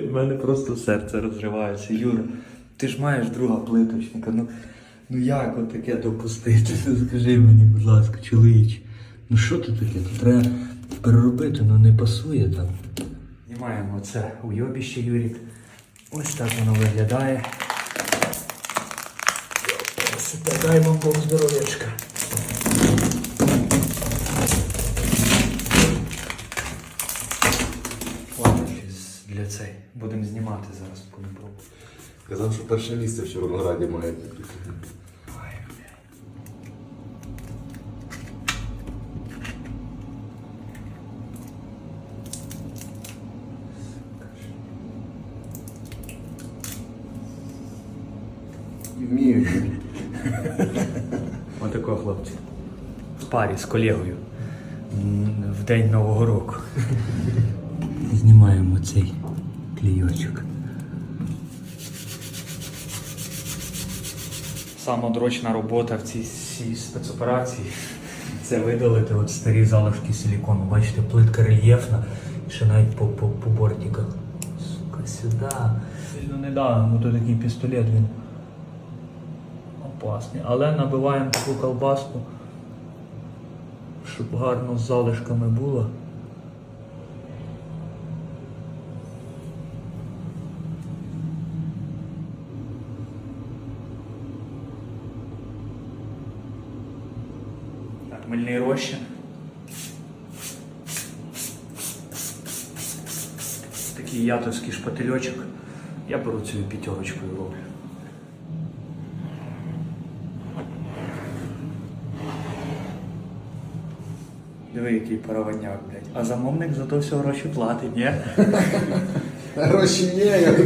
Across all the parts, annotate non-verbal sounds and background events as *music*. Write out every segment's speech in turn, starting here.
У мене просто серце розривається. Юра, ти ж маєш друга плиточника. Ну, ну як от таке допустити? *laughs* Скажи мені, будь ласка, чоловіч. Ну що тут таке? Треба переробити, ну не пасує там. Знімаємо це уйобіще, Юрік. Ось так воно виглядає. Дай вам Бог здоров'ячка. Для цей. Будемо знімати зараз по Дніпру. Казав, що перше місце в Чорнограді має. Ай, бля. Вміють. Отако, хлопці. В парі з колегою. В день Нового року. Знімаємо цей клійочок. Самодрочна робота в цій спецоперації. Це видалити от старі залишки силікону. Бачите, плитка рельєфна, ще навіть по, по, по бортиках. Сука, сюди. Сильно не да, ну то такий пістолет він опасний. Але набиваємо таку колбаску, щоб гарно з залишками було. Мильний розчин. Такий ятовський шпательочок. Я беру цю п'ятерочкою роблю. Диви, який пароводняк, блядь. А замовник за то все гроші платить, ні? Гроші є.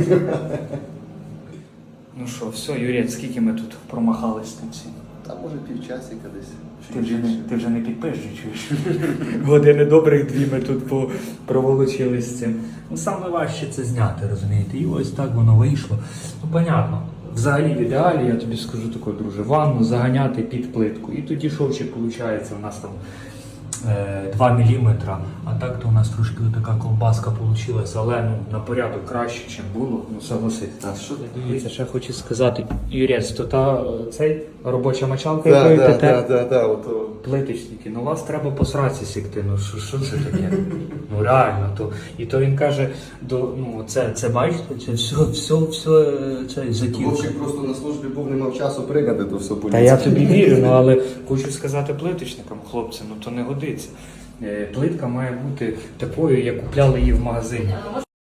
Ну що, все, Юрій, скільки ми тут промахались там всім? Та може півчасика десь. Ти вже не, ти вже не підпишуєш. *laughs* Години добрих дві ми тут по- проволочились з цим. Ну саме важче це зняти, розумієте? І ось так воно вийшло. Ну, понятно. Взагалі в ідеалі, я тобі скажу таке, друже, ванну заганяти під плитку. І тоді шовчик виходить, у нас там 2 мм, а так то у нас трошки така колбаска вийшла, але ну, на порядок краще, ніж було, ну согласись. А що? Дивіться, ще хочу сказати, Юрець, то та е, цей робоча мочалка, Так, якою так, те так, так, так, ото. плиточники, ну вас треба по сраці сікти. Ну що, що це таке? Ну реально, то. І то він каже, до, ну це, це бачите, це все, все, все е, це. Вовчик просто на службі був, не мав часу пригати, то все Та я тобі вірю, ну але хочу сказати плиточникам, хлопці, ну то не годиться. Е, Плитка має бути такою, як купляли її в магазині.